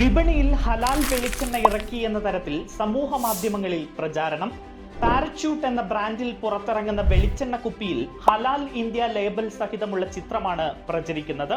വിപണിയിൽ ഹലാൽ വെളിച്ചെണ്ണ ഇറക്കി എന്ന തരത്തിൽ സമൂഹ മാധ്യമങ്ങളിൽ പ്രചാരണം. പാരച്യൂട്ട് എന്ന ബ്രാൻഡിൽ പുറത്തിറങ്ങുന്ന വെളിച്ചെണ്ണ കുപ്പിയിൽ ഹലാൽ ഇന്ത്യ ലേബൽ സഹിതമുള്ള ചിത്രമാണ് പ്രചരിക്കുന്നത്.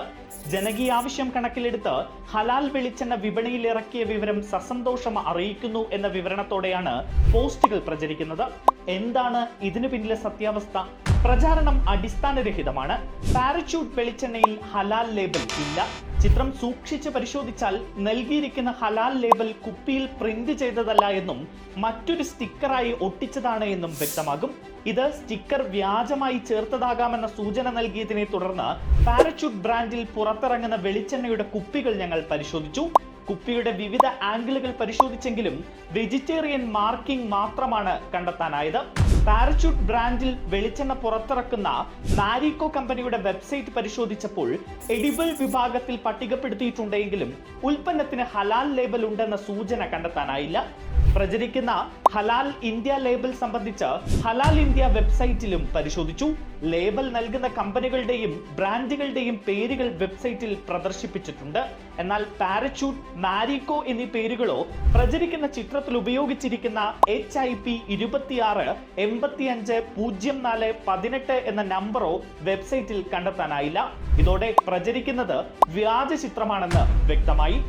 ജനകീയ ആവശ്യം കണക്കിലെടുത്ത് ഹലാൽ വെളിച്ചെണ്ണ വിപണിയിൽ ഇറക്കിയ വിവരം സസന്തോഷം അറിയിക്കുന്നു എന്ന വിവരണത്തോടെയാണ് പോസ്റ്റുകൾ പ്രചരിക്കുന്നത്. എന്താണ് ഇതിനു പിന്നിലെ സത്യാവസ്ഥ? പ്രചാരണം അടിസ്ഥാനരഹിതമാണ്. പാരച്യൂട്ട് വെളിച്ചെണ്ണയിൽ ഹലാൽ ലേബൽ ഇല്ല. ചിത്രം സൂക്ഷിച്ച് പരിശോധിച്ചാൽ നൽകിയിരിക്കുന്ന ഹലാൽ ലേബൽ കുപ്പിയിൽ പ്രിന്റ് ചെയ്തതല്ല എന്നും മറ്റൊരു സ്റ്റിക്കറായി ഒട്ടിച്ചതാണ് എന്നും വ്യക്തമാകും. ഇത് സ്റ്റിക്കർ വ്യാജമായി ചേർത്തതാകാമെന്ന സൂചന നൽകിയതിനെ തുടർന്ന് പാരച്യൂട്ട് ബ്രാൻഡിൽ പുറത്തിറങ്ങുന്ന വെളിച്ചെണ്ണയുടെ കുപ്പികൾ ഞങ്ങൾ പരിശോധിച്ചു. കുപ്പിയുടെ വിവിധ ആംഗിളുകൾ പരിശോധിച്ചെങ്കിലും വെജിറ്റേറിയൻ മാർക്കിംഗ് മാത്രമാണ് കണ്ടെത്താനായത്. പാരച്യൂട്ട് ബ്രാൻഡിൽ വെളിച്ചെണ്ണ പുറത്തിറക്കുന്ന മാരിക്കോ കമ്പനിയുടെ വെബ്സൈറ്റ് പരിശോധിച്ചപ്പോൾ എഡിബിൾ വിഭാഗത്തിൽ പട്ടികപ്പെടുത്തിയിട്ടുണ്ടെങ്കിലും ഉൽപ്പന്നത്തിന് ഹലാൽ ലേബൽ ഉണ്ടെന്ന സൂചന കണ്ടെത്താനായില്ല. പ്രചരിക്കുന്ന ഹലാൽ ഇന്ത്യ ലേബൽ സംബന്ധിച്ച് ഹലാൽ ഇന്ത്യ വെബ്സൈറ്റിലും പരിശോധിച്ചു. ലേബൽ നൽകുന്ന കമ്പനികളുടെയും ബ്രാൻഡുകളുടെയും പേരുകൾ വെബ്സൈറ്റിൽ പ്രദർശിപ്പിച്ചിട്ടുണ്ട്. എന്നാൽ പാരച്യൂട്ട് മാരിക്കോ എന്നീ പേരുകളോ പ്രചരിക്കുന്ന ചിത്രത്തിൽ ഉപയോഗിച്ചിരിക്കുന്ന എച്ച് ഐ പി ഇരുപത്തിയാറ് എൺപത്തിയഞ്ച് പൂജ്യം നാല് പതിനെട്ട് എന്ന നമ്പറോ വെബ്സൈറ്റിൽ കണ്ടെത്താനായില്ല. ഇതോടെ പ്രചരിക്കുന്നത് വ്യാജ ചിത്രമാണെന്ന് വ്യക്തമായി.